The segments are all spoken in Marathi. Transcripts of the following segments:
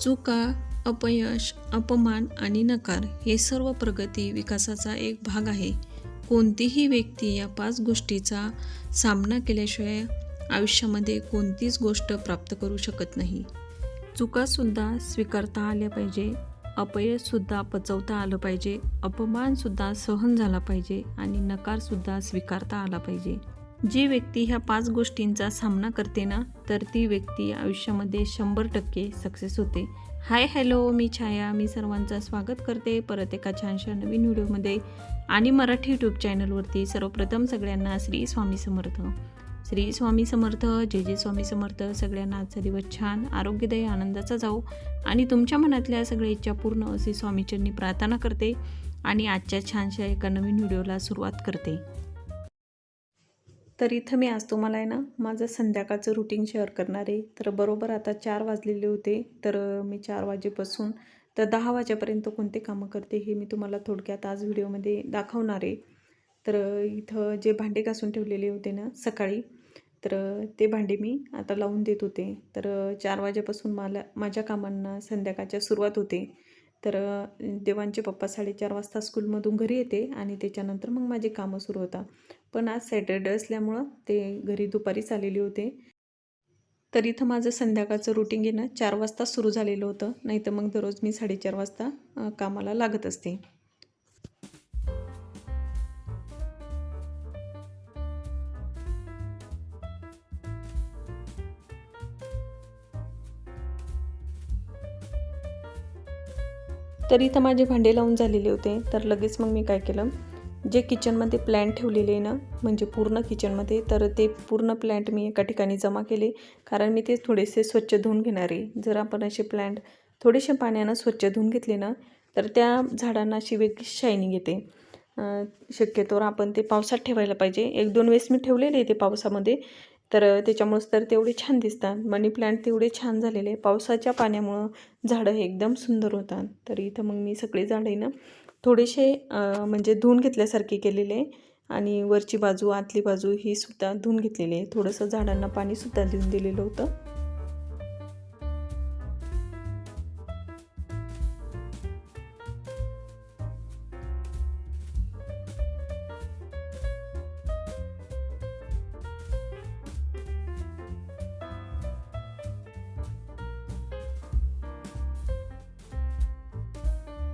चुका अपयश अपमान आणि नकार हे सर्व प्रगती विकासाचा एक भाग आहे. कोणतीही व्यक्ती या पाच गोष्टीचा सामना केल्याशिवाय आयुष्यामध्ये कोणतीच गोष्ट प्राप्त करू शकत नाही. चुकासुद्धा स्वीकारता आल्या पाहिजे अपयशसुद्धा पचवता आलं पाहिजे अपमानसुद्धा सहन झाला पाहिजे आणि नकारसुद्धा स्वीकारता आला पाहिजे. जी व्यक्ती ह्या पाच गोष्टींचा सामना करते ना तर ती व्यक्ती आयुष्यामध्ये शंभर टक्के सक्सेस होते. हाय हॅलो मी छाया. मी सर्वांचं स्वागत करते परत एका छानशा नवीन व्हिडिओमध्ये आणि मराठी यूट्यूब चॅनलवरती सर्वप्रथम सगळ्यांना श्री स्वामी समर्थ. श्री स्वामी समर्थ जे जे स्वामी समर्थ. सगळ्यांना आजचा दिवस छान आरोग्यदायी आनंदाचा जाऊ आणि तुमच्या मनातल्या सगळ्या इच्छा पूर्ण अशी स्वामीचरणी प्रार्थना करते आणि आजच्या छानशा एका नवीन व्हिडिओला सुरुवात करते. तर इथं मी आज तुम्हाला आहे ना माझं संध्याकाळचं रुटीन शेअर करणार आहे. तर बरोबर आता चार वाजलेले होते तर मी चार वाजेपासून तर दहा वाजेपर्यंत कोणते कामं करते हे मी तुम्हाला थोडक्यात आज व्हिडिओमध्ये दाखवणार आहे. तर इथं जे भांडे घासून ठेवलेले होते ना सकाळी तर ते भांडे मी आता लावून देत होते. तर चार वाजेपासून मला माझ्या कामांना संध्याकाळच्या सुरुवात होते. तर देवांचे पप्पा साडेचार वाजता स्कूलमधून घरी येते आणि त्याच्यानंतर मग माझे कामं सुरू होतात. पण आज सॅटर्डे असल्यामुळं ते घरी दुपारीच आलेले होते. तर इथं माझं संध्याकाळचं रुटीन घेणं चार वाजता सुरू झालेलं होतं. नाही तर मग दररोज मी साडेचार वाजता कामाला लागत असते. तर इथं माझे भांडे लावून झालेले होते. तर लगेच मग मी काय केलं? जे किचनमध्ये प्लॅन्ट ठेवलेले आहे ना म्हणजे पूर्ण किचनमध्ये तर ते पूर्ण प्लॅन्ट मी एका ठिकाणी जमा केले. कारण मी ते थोडेसे स्वच्छ धुवून घेणार आहे. जर आपण असे प्लॅन्ट थोडेसे पाण्यानं स्वच्छ धुवून घेतले ना तर त्या झाडांना अशी वेगळी शायनिंग येते. शक्यतोवर आपण ते पावसात ठेवायला पाहिजे. एक दोन वेळेस मी ठेवलेले ते पावसामध्ये. तर त्याच्यामुळंच तर तेवढे छान दिसतात. मनी प्लांट तेवढे छान झालेले पावसाच्या पाण्यामुळं झाडं हे एकदम सुंदर होतात. तर इथं मग मी सगळे झाडे ना थोडेसे म्हणजे धुवून घेतल्यासारखे केलेले आणि वरची बाजू आतली बाजू ही सुद्धा धुवून घेतलेली आहे. थोडंसं झाडांना पाणीसुद्धा देऊन दिलेलं होतं.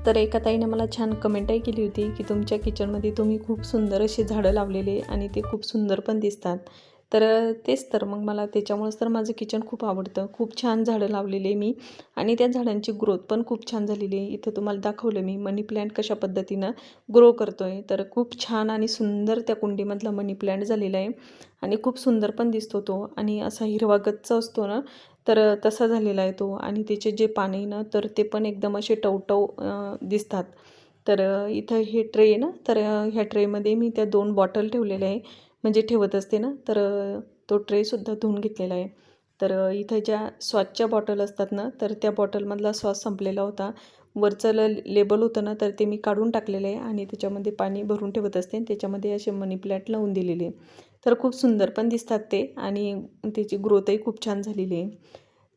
तर एका ताईने मला छान कमेंटही केली होती की तुमच्या किचनमध्ये तुम्ही खूप सुंदर असे झाडं लावलेले आणि ते खूप सुंदर पण दिसतात. तर तेच तर. मग मला त्याच्यामुळंच तर माझं किचन खूप आवडतं. खूप छान झाडं लावलेले मी आणि त्या झाडांची ग्रोथ पण खूप छान झालेली आहे. इथं तुम्हाला दाखवलं मी. मनी प्लॅन्ट कशा पद्धतीनं ग्रो करतो आहे तर खूप छान आणि सुंदर त्या कुंडीमधला मनी प्लॅन्ट झालेला आहे आणि खूप सुंदर पण दिसतो तो आणि असा हिरवा असतो ना तर तसा झालेला आहे तो. आणि त्याचे जे पाणी ना तर ते पण एकदम असे टवटव दिसतात. तर इथं हे ट्रे आहे ना तर ह्या ट्रेमध्ये मी त्या दोन बॉटल ठेवलेल्या आहे. म्हणजे ठेवत असते ना तर तो ट्रेसुद्धा धुवून घेतलेला आहे. तर इथं ज्या सॉसच्या बॉटल असतात ना तर त्या बॉटलमधला सॉस संपलेला होता. वरचं लेबल होतं ना तर ते मी काढून टाकलेलं आहे. आणि त्याच्यामध्ये पाणी भरून ठेवत असते. त्याच्यामध्ये असे मनी प्लॅट लावून दिलेले तर खूप सुंदर पण दिसतात ते आणि त्याची ग्रोथही खूप छान झालेली आहे.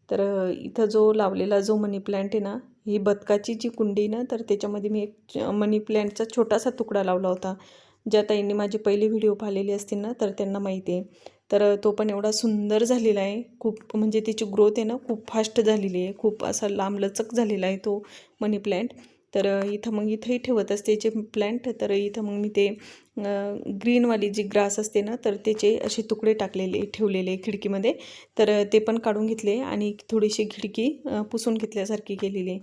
तर इथं जो लावलेला जो मनी प्लॅन्ट आहे ना ही बदकाची जी कुंडी ना तर त्याच्यामध्ये मी एक मनी प्लॅन्टचा छोटासा तुकडा लावला होता. ज्या ताईंनी माझे पहिले व्हिडिओ पाहिलेले असतील ना तर त्यांना माहिती आहे. तर तो पण एवढा सुंदर झालेला आहे. खूप म्हणजे त्याची ग्रोथ आहे ना खूप फास्ट झालेली आहे. खूप असा लांबलचक झालेला आहे तो मनी प्लॅन्ट तर इथं मग इथंही ठेवत असते जे प्लॅन्ट. तर इथं मग मी ते ग्रीनवाली जी ग्रास असते ना तर त्याचे असे तुकडे टाकलेले ठेवलेले खिडकीमध्ये. तर ते पण काढून घेतले आणि थोडीशी खिडकी पुसून घेतल्यासारखी केलेली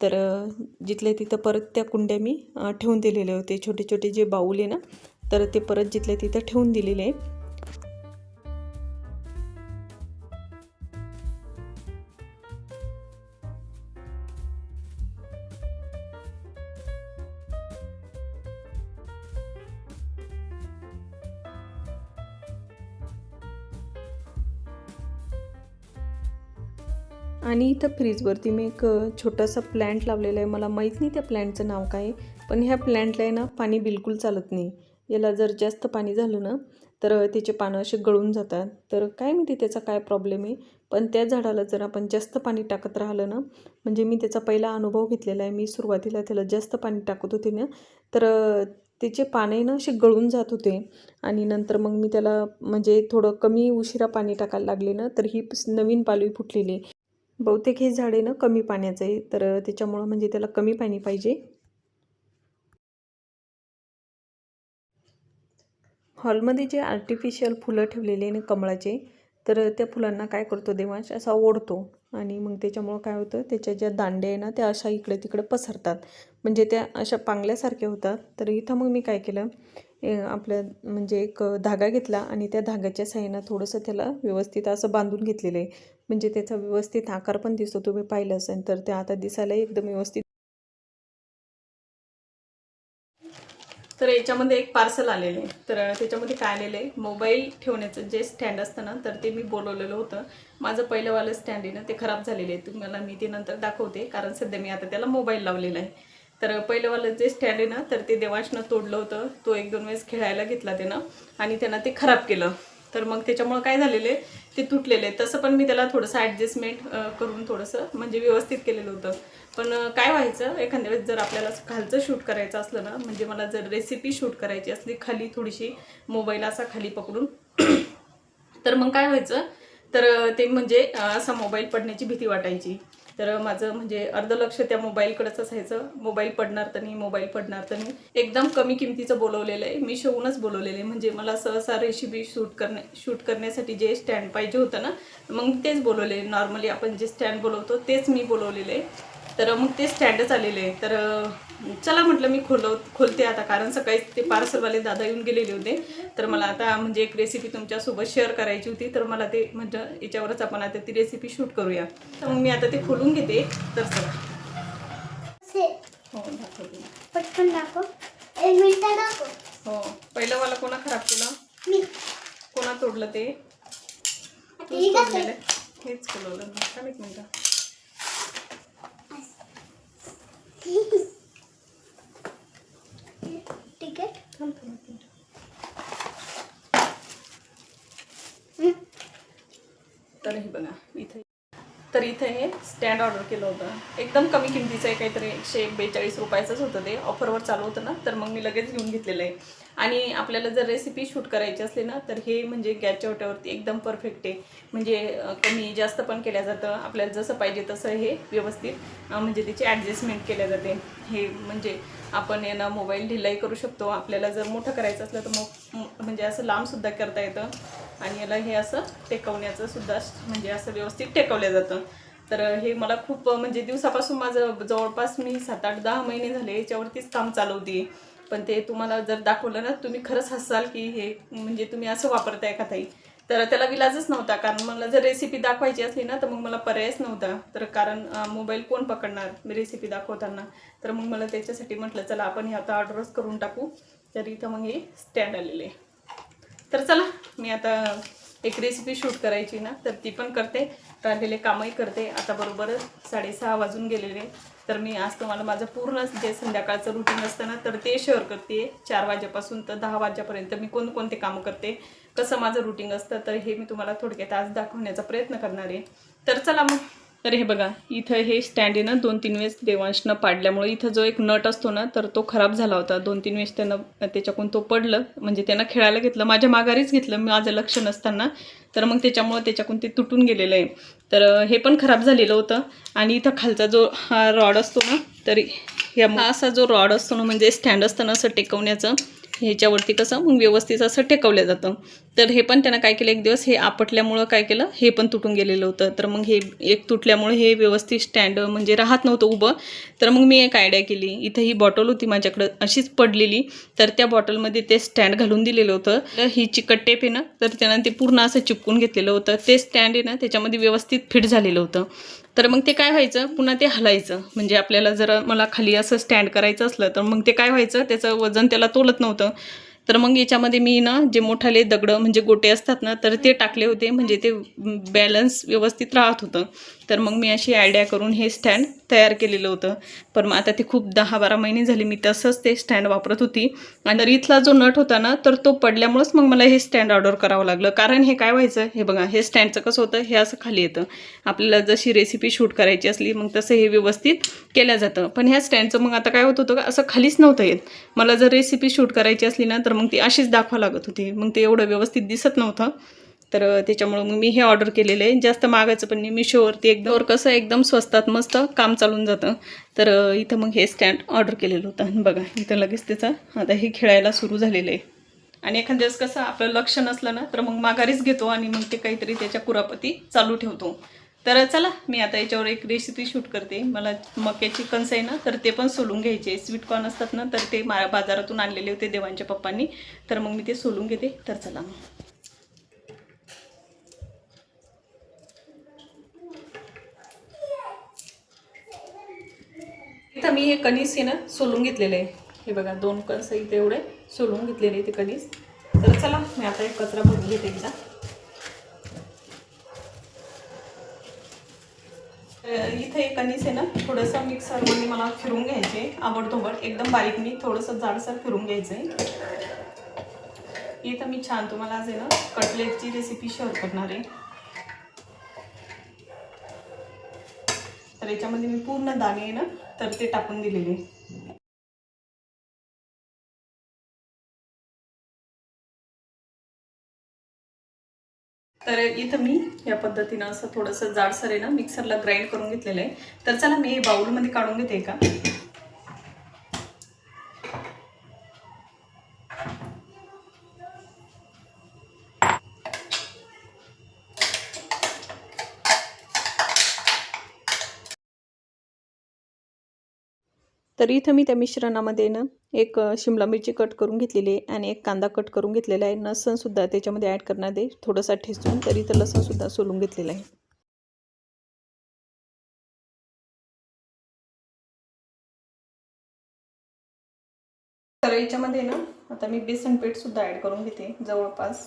तर जिथल्या तिथं परत त्या कुंड्या मी ठेवून दिलेले होते छोटे छोटे जे बाऊल आहे ना तर ते परत जिथल्या तिथं ठेवून दिलेले आहे. आणि इथं फ्रीजवरती मी एक छोटासा प्लॅन्ट लावलेला आहे. मला माहीत नाही त्या प्लॅन्टचं नाव काय पण ह्या प्लॅन्टला आहे ना पाणी बिलकुल चालत नाही. याला जर जास्त पाणी झालं ना तर त्याचे पानं असे गळून जातात. तर काय माहिती त्याचा काय प्रॉब्लेम आहे पण त्या झाडाला जर आपण जास्त पाणी टाकत राहिलं ना म्हणजे मी त्याचा पहिला अनुभव घेतलेला आहे. मी सुरुवातीला त्याला जास्त पाणी टाकत होते ना तर त्याचे पाने ना असे गळून जात होते. आणि नंतर मग मी त्याला म्हणजे थोडं कमी उशिरा पाणी टाकायला लागले ना तर ही नवीन पालवी फुटलेली आहे. बहुतेक हे झाड आहे ना कमी पाण्याचं आहे. तर त्याच्यामुळं म्हणजे त्याला कमी पाणी पाहिजे. हॉलमध्ये जे आर्टिफिशियल फुलं ठेवलेले आहे ना कमळाचे तर त्या फुलांना काय करतो देवांश? असा ओढतो. आणि मग त्याच्यामुळं काय होतं? त्याच्या ज्या दांड्या आहे ना त्या अशा इकडे तिकडे पसरतात. म्हणजे त्या अशा पांगल्यासारख्या होतात. तर इथं मग मी काय केलं? आपल्या म्हणजे एक धागा घेतला आणि त्या धाग्याच्या साह्यानं थोडंसं त्याला व्यवस्थित असं बांधून घेतलेलं आहे. म्हणजे त्याचा व्यवस्थित आकार पण दिसतो. तुम्ही पाहिलं असेल तर ते आता दिसायला एकदम व्यवस्थित तर याच्यामध्ये एक पार्सल आलेलं आहे. तर त्याच्यामध्ये काय आलेलं आहे? मोबाईल ठेवण्याचं जे स्टँड असतं ना तर ते मी बोलवलेलं होतं. माझं पहिलंवालं स्टँड आहे ना ते खराब झालेलं आहे. तुम्हाला मी ते नंतर दाखवते कारण सध्या मी आता त्याला मोबाईल लावलेला आहे. तर पहिलंवालं जे स्टँड आहे ना तर ते देवांशनं तोडलं होतं. तो एक दोन वेळेस खेळायला घेतला त्यानं आणि त्यानं ते खराब केलं. तर मग त्याच्यामुळं काय झालेलं आहे ते तुटलेले आहे. तसं पण मी त्याला थोडंसं ॲडजस्टमेंट करून थोडंसं म्हणजे व्यवस्थित केलेलं होतं. पण काय व्हायचं एखाद्या वेळेस जर आपल्याला खालचं शूट करायचं असलं ना म्हणजे मला जर रेसिपी शूट करायची असली खाली थोडीशी मोबाईल असा खाली पकडून तर मग काय व्हायचं तर ते म्हणजे असा मोबाईल पडण्याची भीती वाटायची. तर माझं म्हणजे अर्ध लक्ष त्या मोबाईलकडेच असायचं. मोबाईल पडणार तर नाही मोबाईल पडणार तर नाही. एकदम कमी किमतीचं बोलवलेलं आहे. मी शोवूनच बोलवलेलं आहे. म्हणजे मला सहसा रेसिपी शूट करण्या शूट करण्यासाठी जे स्टँड पाहिजे होतं ना मग तेच बोलवले नॉर्मली आपण जे स्टँड बोलवतो तेच मी बोलवलेलं आहे. तर मग ते स्टँडच आलेले आहे. तर चला म्हटलं मी खोलव खोलते आता कारण सकाळी ते पार्सलवाले दादा येऊन गेलेले होते. तर मला आता म्हणजे एक रेसिपी तुमच्यासोबत शेअर करायची होती. तर मला ते म्हणजे याच्यावरच आपण आता ती रेसिपी शूट करूया. तर मग मी आता ते खोलून घेते. तर चला. हो पटकन दाखव. हो पहिलं मला कोणा खराब केलं? कोणा तोडलं ते? हेच खोलवलं. एक मिनिटं ठीक आहे थांब थांब एक मिनिटं. हं. तर हे बघा इथे तर इथे हे स्टँड ऑर्डर केलं होतं. एकदम कमी किमतीचं आहे काहीतरी एकशे बेचाळीस रुपयाचंच होतं ते. ऑफरवर चालू होतं ना तर मग मी लगेच घेऊन घेतलेलं आहे. आणि आपल्याला जर रेसिपी शूट करायची असली ना तर हे म्हणजे गॅसच्या ओट्यावरती एकदम परफेक्ट आहे. म्हणजे कमी जास्त पण केल्या जातं. आपल्याला जसं पाहिजे तसं हे व्यवस्थित म्हणजे त्याची ॲडजस्टमेंट केल्या जाते. हे म्हणजे आपण यांना मोबाईल ढिलाई करू शकतो. आपल्याला जर मोठं करायचं असलं तर मग म्हणजे असं लांबसुद्धा करता येतं. आणि याला हे असं टेकवण्याचं सुद्धा म्हणजे असं व्यवस्थित टेकवलं जातं. तर हे मला खूप म्हणजे दिवसापासून माझं जवळपास मी सात आठ दहा महिने झाले याच्यावरतीच काम चालवते. पण ते तुम्हाला जर दाखवलं ना तुम्ही खरंच हसाल की हे म्हणजे तुम्ही असं वापरताय का ताई? तर त्याला विलाजच नव्हता कारण मला जर रेसिपी दाखवायची असली ना तर मग मला पर्यायच नव्हता. तर कारण मोबाईल कोण पकडणार मी रेसिपी दाखवताना? तर मग मला त्याच्यासाठी म्हटलं चला आपण हे आता ऑर्डरच करून टाकू. तर इथं मग हे स्टँड आलेले तर चला मी आता एक रेसिपी शूट करायची ना तर ती पण करते. राहिलेले कामही करते. आता बरोबर साडेसहा वाजून गेलेले. तर मी आज तुम्हाला माझं पूर्ण जे संध्याकाळचं रुटीन असतं ना तर ते शेअर करते. चार वाजेपासून तर दहा वाजेपर्यंत मी कोणकोणते कामं करते कसं माझं रुटीन असतं तर हे मी तुम्हाला थोडक्यात आज दाखवण्याचा प्रयत्न करणार आहे. तर चला मग. तर हे बघा इथं हे स्टँड आहे ना दोन तीन वेळेस देवांशनं पाडल्यामुळे इथं जो एक नट असतो ना तर तो खराब झाला होता. दोन तीन वेळेस त्यानं त्याच्याकडून तो पडलं म्हणजे त्यानं खेळायला घेतलं. माझ्या माघारीच घेतलं माझं लक्ष नसताना. तर मग त्याच्यामुळं त्याच्याकडून ते तुटून गेलेलं आहे. तर हे पण खराब झालेलं होतं. आणि इथं खालचा जो हा रॉड असतो ना तर ह्या हा असा जो रॉड असतो ना म्हणजे स्टँड असतं ना असं टेकवण्याचं ह्याच्यावरती कसं मग व्यवस्थित असं टेकवलं जातं. तर हे पण त्यांना काय केलं एक दिवस हे आपटल्यामुळं काय केलं हे पण तुटून गेलेलं होतं. तर मग हे एक तुटल्यामुळे हे व्यवस्थित स्टँड म्हणजे राहत नव्हतं उभं. तर मग मी एक आयडिया केली इथं ही बॉटल होती माझ्याकडं अशीच पडलेली. तर त्या बॉटलमध्ये ते स्टँड घालून दिलेलं होतं. तर ही चिकट टेप आहे ना तर त्यानं ते पूर्ण असं चिपकून घेतलेलं होतं. ते स्टँड आहे ना त्याच्यामध्ये व्यवस्थित फिट झालेलं होतं. तर मग ते काय व्हायचं? पुन्हा ते हलायचं. म्हणजे आपल्याला जर मला खाली असं स्टँड करायचं असलं तर मग ते काय व्हायचं? त्याचं वजन त्याला तोलत नव्हतं. तर मग याच्यामध्ये मी ना जे मोठाले दगडं म्हणजे गोटे असतात ना तर ते टाकले होते. म्हणजे ते बॅलन्स व्यवस्थित राहत होतं. तर मग मी अशी आयडिया करून हे स्टँड तयार केलेलं होतं. पण मग आता ते खूप दहा बारा महिने झाले मी तसंच ते स्टँड वापरत होती. आणि तर इथला जो नट होता ना तर तो पडल्यामुळंच मग मला हे स्टँड ऑर्डर करावं लागलं. कारण हे काय व्हायचं? हे बघा हे स्टँडचं कसं होतं? हे असं खाली येतं. आपल्याला जशी रेसिपी शूट करायची असली मग तसं हे व्यवस्थित केलं जातं. पण ह्या स्टँडचं मग आता काय होत होतं का? असं खालीच नव्हतं येत. मला जर रेसिपी शूट करायची असली ना तर मग ती अशीच दाखवा लागत होती. मग ते एवढं व्यवस्थित दिसत नव्हतं. तर त्याच्यामुळं मग मी हे ऑर्डर केलेलं आहे. जास्त मागायचं पण नाही. मिशोवरती एकदम कसं एकदम स्वस्तात मस्त काम चालून जातं. तर इथं मग हे स्टँड ऑर्डर केलेलं होतं. बघा इथं लगेच त्याचं आता हे खेळायला सुरू झालेलं आहे. आणि एखाद्यास कसं आपलं लक्ष नसलं ना तर मग माघारीच घेतो आणि मग ते काहीतरी त्याच्या कुरापती चालू ठेवतो. तर चला मी आता याच्यावर एक रेसिपी शूट करते. मला मक्याची कणस आहे ना तर ते पण सोलून घ्यायचे. स्वीट कॉर्न असतात ना तर ते मा बाजारातून आणलेले होते देवांच्या पप्पांनी. तर मग मी ते सोलून घेते. तर चला मग. इथं मी हे कणीस आहे ना सोलून घेतलेलं आहे. हे बघा दोन कणस इथे एवढे सोलून घेतलेले आहे ते कणीस. तर चला मी आता एक कचरा भरून घेते एकदा. इथे एक कणीस आहे ना थोडंसं मिक्सरमध्ये मला फिरून घ्यायचे आवडतोबड एकदम बारीक मी थोडंसं जाडसर फिरून घ्यायचं आहे. इथं मी छान तुम्हाला आज आहे ना कटलेटची रेसिपी शेअर करणार आहे. तर याच्यामध्ये मी पूर्ण दाणे आहे ना तर ते टाकून दिलेले. तर इथं मी या पद्धतीनं असं थोडंसं जाडसर आहे ना मिक्सरला ग्राइंड करून घेतलेलं आहे. तर चला मी हे बाउलमध्ये काढून घेते का? तर इथं मी त्या मिश्रणामध्ये ना एक शिमला मिरची कट करून घेतलेली आहे आणि एक कांदा कट करून घेतलेला आहे. लसणसुद्धा त्याच्यामध्ये ॲड करणार आहे. थोडंसं ठेचून तर इथं लसणसुद्धा सोलून घेतलेलं आहे. तर याच्यामध्ये ना आता मी बेसन पीठसुद्धा ॲड करून घेते जवळपास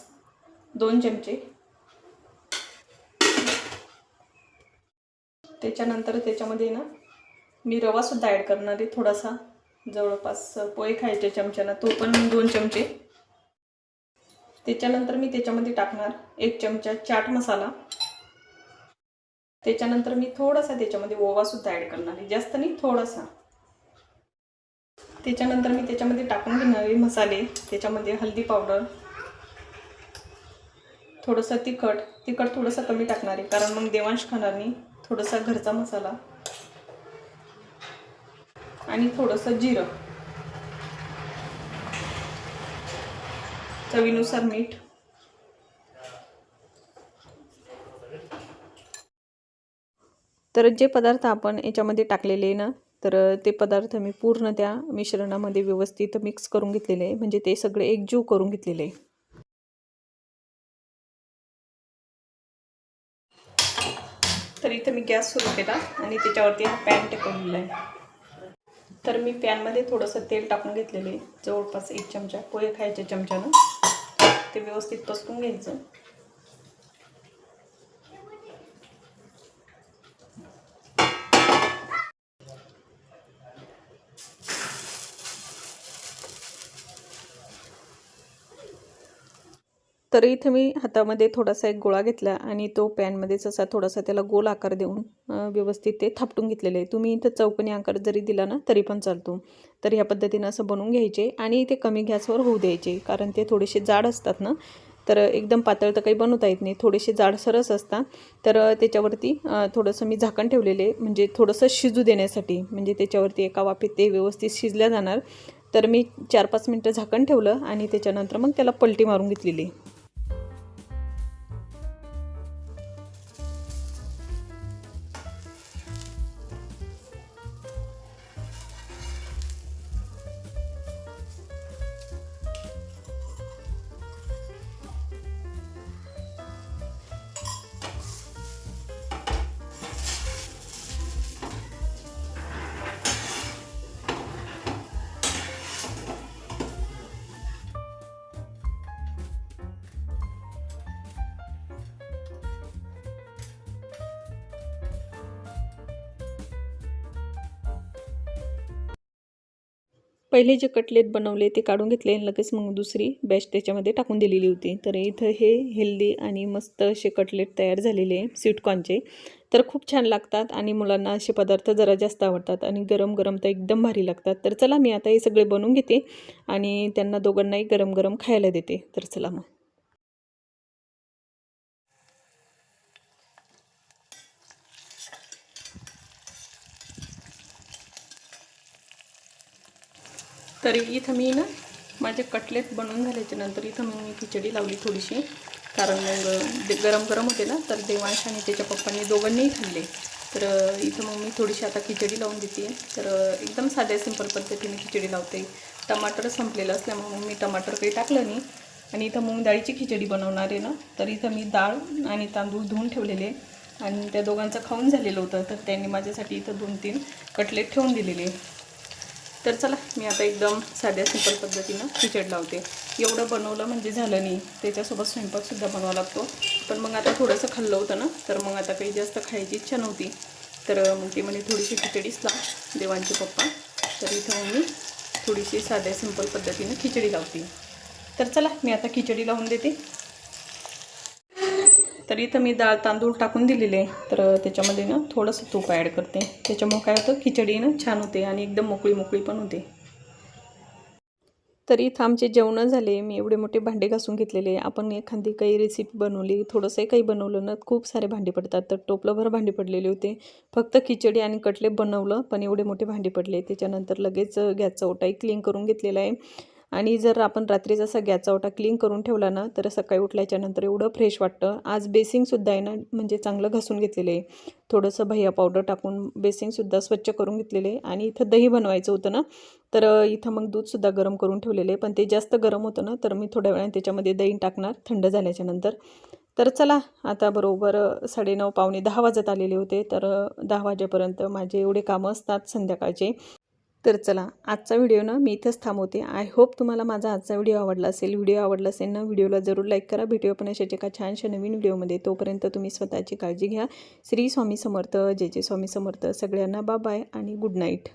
दोन चमचे. त्याच्यानंतर त्याच्यामध्ये ना मी रवासुद्धा ॲड करणार आहे थोडासा. जवळपास पोहे खायच्या चमच्यानं तो पण दोन चमचे. त्याच्यानंतर मी त्याच्यामध्ये टाकणार एक चमचा चाट मसाला. त्याच्यानंतर मी थोडासा त्याच्यामध्ये ओवासुद्धा ॲड करणार आहे. जास्त नाही थोडासा. त्याच्यानंतर मी त्याच्यामध्ये टाकून घेणार आहे मसाले. त्याच्यामध्ये हल्दी पावडर. थोडंसं तिखट. तिखट थोडंसं कमी टाकणार आहे कारण मग देवांश खाणार नाही. थोडासा घरचा मसाला. आणि थोडंसं जिरं. चवीनुसार मीठ. तर जे पदार्थ आपण याच्यामध्ये टाकलेले ना तर ते पदार्थ मी पूर्ण त्या मिश्रणामध्ये व्यवस्थित मिक्स करून घेतलेले आहे. म्हणजे ते सगळे एकजीव करून घेतलेले आहे. तर इथं मी गॅस सुरू केला आणि त्याच्यावरती हा पॅन टेकवलेला आहे तर मी पॅनमध्ये थोडंसं तेल टाकून घेतलेले जवळपास एक चमचा पोहे खायच्या चमच्यानं. ते व्यवस्थित पसरून घ्यायचं. तर इथे मी हातामध्ये थोडासा एक गोळा घेतला आणि तो पॅनमध्येच असा थोडासा त्याला गोल आकार देऊन व्यवस्थित ते थापटून घेतलेले आहे. तुम्ही इथं चौकनी आकार जरी दिला ना तरी पण चालतो. तर ह्या पद्धतीनं असं बनवून घ्यायचे आणि ते कमी गॅसवर होऊ द्यायचे कारण ते थोडेसे जाड असतात ना. तर एकदम पातळ तर काही बनवता येत नाही. थोडेसे जाडसरस असतात. तर त्याच्यावरती थोडंसं मी झाकण ठेवलेले म्हणजे थोडंसं शिजू देण्यासाठी म्हणजे त्याच्यावरती एका वाफेत ते व्यवस्थित शिजल्या जाणार. तर मी चार पाच मिनटं झाकण ठेवलं आणि त्याच्यानंतर मग त्याला पलटी मारून घेतलेली पहिले जे कटलेट बनवले ते काढून घेतले आणि लगेच मग दुसरी बॅच त्याच्यामध्ये टाकून दिलेली होती. तर इथं हे हेल्दी आणि मस्त असे कटलेट तयार झालेले आहे स्वीटकॉर्नचे तर खूप छान लागतात आणि मुलांना असे पदार्थ जरा जास्त आवडतात आणि गरम गरम तर एकदम भारी लागतात. तर चला मी आता हे सगळे बनवून घेते आणि त्यांना दोघांनाही गरम गरम खायला देते. तर चला मग. तरी इथं मी ना माझे कटलेट बनवून झाल्याच्यानंतर इथं मग मी खिचडी लावली थोडीशी. कारण मग ते गरम गरम होते ना तर देवांश आणि त्याच्या पप्पांनी दोघांनीही खाल्ले. तर इथं मग मी थोडीशी आता खिचडी लावून देते. तर एकदम साध्या सिंपल पद्धतीने खिचडी लावते. टमाटर संपलेलं असल्यामुळे मग मी टमाटर काही टाकलं नाही. आणि इथं मूग डाळीची खिचडी बनवणार आहे ना तर इथं मी डाळ आणि तांदूळ धुवून ठेवलेले. आणि त्या दोघांचं खाऊन झालेलं होतं तर त्यांनी माझ्यासाठी इथं दोन तीन कटलेट ठेवून दिलेले. तर चला मी आता एकदम साध्या सिंपल पद्धतीनं खिचड लावते. एवढं बनवलं म्हणजे झालं नाही. त्याच्यासोबत स्वयंपाकसुद्धा बनवावा लागतो. पण मग आता थोडंसं खाल्लं होतं ना तर मग आता काही जास्त खायची इच्छा नव्हती. तर मग ते म्हणे थोडीशी खिचडीच लाव देवांचे पप्पा. तर इथं मी थोडीशी साध्या सिंपल पद्धतीनं खिचडी लावते. तर चला मी आता खिचडी लावून देते. तर इथं मी डाळ तांदूळ टाकून दिलेले तर त्याच्यामध्ये ना थोडंसं तूप ॲड करते. त्याच्यामुळं काय होतं? खिचडी ना छान होते आणि एकदम मोकळी मोकळी पण होते. तर इथं आमचे जेवणं झाले. मी एवढे मोठे भांडे घासून घेतलेले. आपण एखादी काही रेसिपी बनवली थोडंसंही काही बनवलं ना खूप सारे भांडे पडतात. तर टोपलंभर भांडे पडलेले होते. फक्त खिचडी आणि कटले बनवलं पण एवढे मोठे भांडे पडले. त्याच्यानंतर लगेच गॅसचा ओटाही क्लीन करून घेतलेला आहे. आणि जर आपण रात्री जसा गॅसचा ओटा क्लीन करून ठेवला ना तर सकाळी उठल्याच्यानंतर एवढं फ्रेश वाटतं. आज बेसिंगसुद्धा आहे ना म्हणजे चांगलं घासून घेतलेलं आहे. थोडंसं भैया पावडर टाकून बेसिंगसुद्धा स्वच्छ करून घेतलेले आहे. आणि इथं दही बनवायचं होतं ना तर इथं मग दूधसुद्धा गरम करून ठेवलेलं आहे. पण ते जास्त गरम होतं ना तर मी थोड्या वेळाने त्याच्यामध्ये दही टाकणार थंड झाल्याच्यानंतर. तर चला आता बरोबर साडेनऊ पावणे दहा वाजत आलेले होते. तर दहा वाजेपर्यंत माझे एवढे कामं असतात संध्याकाळचे. तर चला आजचा व्हिडिओ ना मी इथंच थांबवते. आय होप तुम्हाला माझा आजचा व्हिडिओ आवडला असेल. व्हिडिओ आवडला असेल ना व्हिडिओला जरूर लाईक करा. भेटूया पण अशाच एका छानशा नवीन व्हिडिओमध्ये. तोपर्यंत तुम्ही स्वतःची काळजी घ्या. श्री स्वामी समर्थ जय जय स्वामी समर्थ सगळ्यांना बाय आणि गुड नाईट.